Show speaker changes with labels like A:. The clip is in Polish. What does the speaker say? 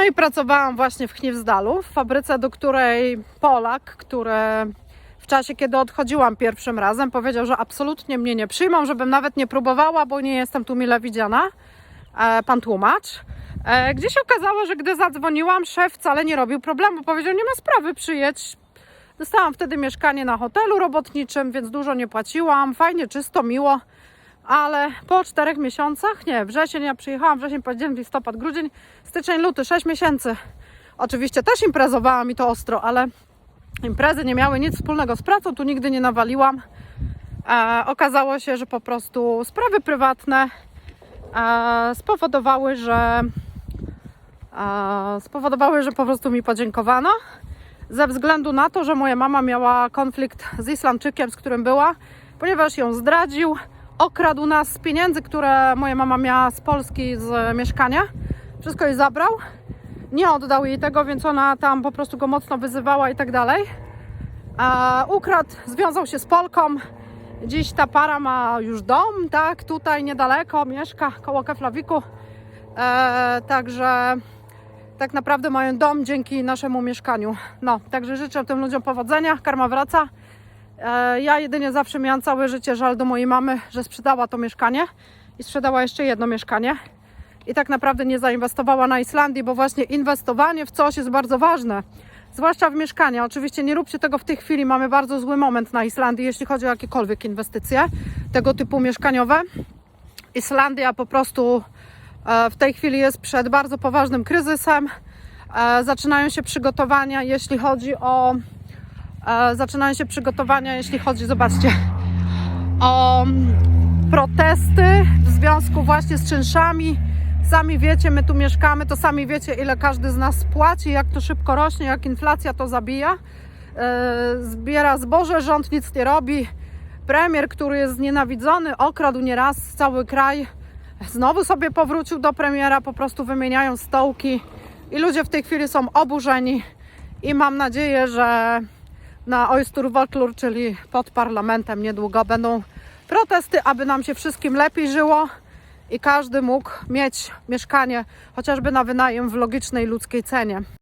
A: No i pracowałam właśnie w Chniwzdalu, w fabryce, do której Polak, który w czasie, kiedy odchodziłam pierwszym razem, powiedział, że absolutnie mnie nie przyjmą, żebym nawet nie próbowała, bo nie jestem tu mile widziana. E, pan tłumacz. E, się okazało, że gdy zadzwoniłam, szef wcale nie robił problemu. Powiedział, nie ma sprawy, przyjedź. Dostałam wtedy mieszkanie na hotelu robotniczym, więc dużo nie płaciłam. Fajnie, czysto, miło. Ale po czterech miesiącach, nie, wrzesień, ja przyjechałam, wrzesień, październik, listopad, grudzień, styczeń, luty, sześć miesięcy. Oczywiście też imprezowałam i to ostro, ale imprezy nie miały nic wspólnego z pracą, tu nigdy nie nawaliłam. E, okazało się, że po prostu sprawy prywatne e, spowodowały, że e, spowodowały, że po prostu mi podziękowano ze względu na to, że moja mama miała konflikt z Islamczykiem, z którym była, ponieważ ją zdradził, okradł nas z pieniędzy, które moja mama miała z Polski, z mieszkania. Wszystko jej zabrał. Nie oddał jej tego, więc ona tam po prostu go mocno wyzywała i tak dalej. Ukradł, związał się z Polką. Dziś ta para ma już dom, tak, tutaj niedaleko, mieszka koło Keflawiku. E, także tak naprawdę mają dom dzięki naszemu mieszkaniu. No, także życzę tym ludziom powodzenia, karma wraca. E, ja jedynie zawsze miałam całe życie żal do mojej mamy, że sprzedała to mieszkanie i sprzedała jeszcze jedno mieszkanie. I tak naprawdę nie zainwestowała na Islandii, bo właśnie inwestowanie w coś jest bardzo ważne. Zwłaszcza w mieszkania. Oczywiście nie róbcie tego w tej chwili. Mamy bardzo zły moment na Islandii, jeśli chodzi o jakiekolwiek inwestycje tego typu mieszkaniowe. Islandia po prostu e, w tej chwili jest przed bardzo poważnym kryzysem. E, Zaczynają się przygotowania, jeśli chodzi o. Zaczynają się przygotowania, jeśli chodzi, zobaczcie, o protesty w związku właśnie z czynszami. Sami wiecie, my tu mieszkamy, to sami wiecie, ile każdy z nas płaci, jak to szybko rośnie, jak inflacja to zabija. E, Zbiera zboże, rząd nic nie robi. Premier, który jest znienawidzony, okradł nieraz cały kraj. Znowu sobie powrócił do premiera, po prostu wymieniają stołki i ludzie w tej chwili są oburzeni i mam nadzieję, że na Oysturvollur, czyli pod parlamentem niedługo będą protesty, aby nam się wszystkim lepiej żyło i każdy mógł mieć mieszkanie chociażby na wynajem w logicznej ludzkiej cenie.